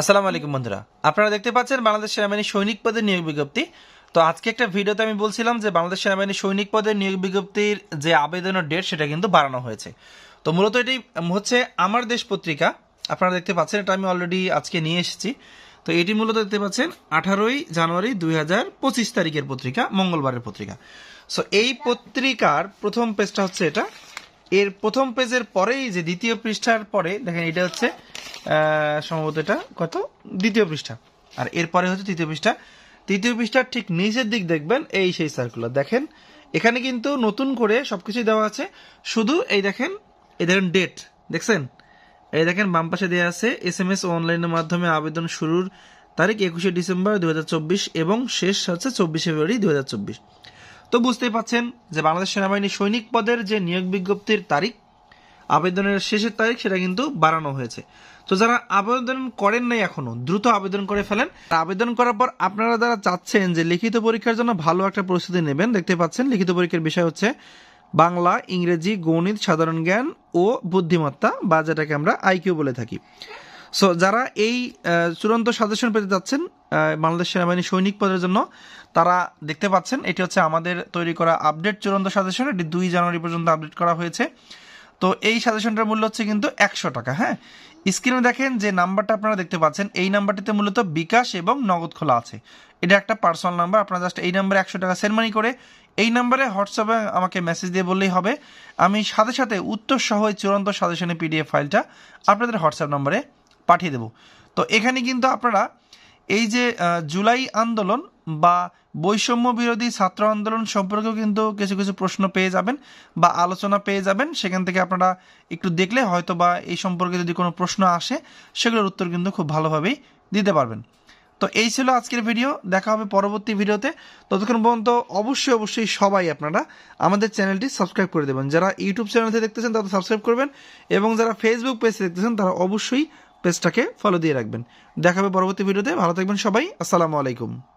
আসসালামু আলাইকুম বন্ধুরা। আপনারা দেখতে পাচ্ছেন বাংলাদেশ সেনাবাহিনী সৈনিক পদের নিয়োগ বিজ্ঞপ্তি। তো আজকে একটা ভিডিওতে আমি বলছিলাম যে বাংলাদেশ সেনাবাহিনী সৈনিক পদের নিয়োগ বিজ্ঞপ্তির যে আবেদনের ডেট সেটা কিন্তু বাড়ানো হয়েছে। তো মূলত এটি হচ্ছে আমার দেশ পত্রিকা। আপনারা দেখতে পাচ্ছেন এটা আমি অলরেডি আজকে নিয়ে এসেছি। তো এটি মূলত দেখতে পাচ্ছেন আঠারোই জানুয়ারি দুই হাজার পঁচিশ তারিখের পত্রিকা, মঙ্গলবারের পত্রিকা। সো এই পত্রিকার প্রথম পেজটা হচ্ছে এটা। এর প্রথম পেজের পরেই যে দ্বিতীয় পৃষ্ঠার পরে দেখেন এটা হচ্ছে সম্ভবত এটা কত? দ্বিতীয় পৃষ্ঠা। আর এরপরে হচ্ছে তৃতীয় পৃষ্ঠা। তৃতীয় পৃষ্ঠার ঠিক নিচের দিক দেখবেন এই সেই সার্কুলার দেখেন, এখানে কিন্তু নতুন করে সবকিছুই দেওয়া আছে। শুধু এই দেখেন এই দেখেন ডেট দেখছেন? এই দেখেন বাম পাশে দেওয়া আছে এস এম এস অনলাইনের মাধ্যমে আবেদন শুরুর তারিখ একুশে ডিসেম্বর দুই হাজার চব্বিশ এবং শেষ হচ্ছে চব্বিশে ফেব্রুয়ারি দুই হাজার চব্বিশ। তো বুঝতেই পাচ্ছেন যে বাংলাদেশ সেনাবাহিনী সৈনিক পদের যে নিয়োগ বিজ্ঞপ্তির তারিখ আবেদনের শেষের তারিখ সেটা কিন্তু বাড়ানো হয়েছে। তো যারা আবেদন করেন নাই এখনও, দ্রুত আবেদন করে ফেলেন। আবেদন করার পর আপনারা যারা চাচ্ছেন যে লিখিত পরীক্ষার জন্য ভালো একটা প্রস্তুতি নেবেন, দেখতে পাচ্ছেন লিখিত পরীক্ষার বিষয় হচ্ছে বাংলা, ইংরেজি, গণিত, সাধারণ জ্ঞান ও বুদ্ধিমত্তা বা যেটাকে আমরা আইকিউ বলে থাকি। সো যারা এই চূড়ান্ত সাজেশন পেতে যাচ্ছেন বাংলাদেশ সেনাবাহিনী সৈনিক পদের জন্য, তারা দেখতে পাচ্ছেন, এটি হচ্ছে আমাদের তৈরি করা আপডেট চূড়ান্ত সাজেশন। এটি দুই জানুয়ারি পর্যন্ত আপডেট করা হয়েছে। তো এই সাজেশনটার মূল্য হচ্ছে কিন্তু একশো টাকা হ্যাঁ? স্ক্রিনে দেখেন যে নাম্বারটা আপনারা দেখতে পাচ্ছেন, এই নাম্বারটিতে মূলত বিকাশ এবং নগদ খোলা আছে। এটা একটা পার্সোনাল নাম্বার, আপনারা জাস্ট এই নাম্বারে একশো টাকা সেন্ড করে এই নাম্বারে হোয়াটসঅ্যাপে আমাকে মেসেজ দিয়ে বললেই হবে। আমি সাথে সাথে উত্তর সহ চূড়ান্ত সাজেশনের পিডিএফ ফাইলটা আপনাদের হোয়াটসঅ্যাপ নম্বরে পাঠিয়ে দেব। তো এখানে কিন্তু আপনারা এই যে জুলাই আন্দোলন বা বৈষম্য বিরোধী ছাত্র আন্দোলন সম্পর্কেও কিন্তু কিছু কিছু প্রশ্ন পেয়ে যাবেন বা আলোচনা পেয়ে যাবেন। সেখান থেকে আপনারা একটু দেখলে হয়তো বা এই সম্পর্কে যদি কোনো প্রশ্ন আসে, সেগুলোর উত্তর কিন্তু খুব ভালোভাবেই দিতে পারবেন। তো এই ছিল আজকের ভিডিও। দেখা হবে পরবর্তী ভিডিওতে। ততক্ষণ পর্যন্ত অবশ্যই অবশ্যই সবাই আপনারা আমাদের চ্যানেলটি সাবস্ক্রাইব করে দেবেন। যারা ইউটিউব চ্যানেল থেকে দেখতেছেন, তারা সাবস্ক্রাইব করবেন এবং যারা ফেসবুক পেজ দেখতেছেন, তারা অবশ্যই পেজটাকে ফলো দিয়ে রাখবেন। দেখাবে পরবর্তী ভিডিওতে। ভালো থাকবেন সবাই। আসসালামু আলাইকুম।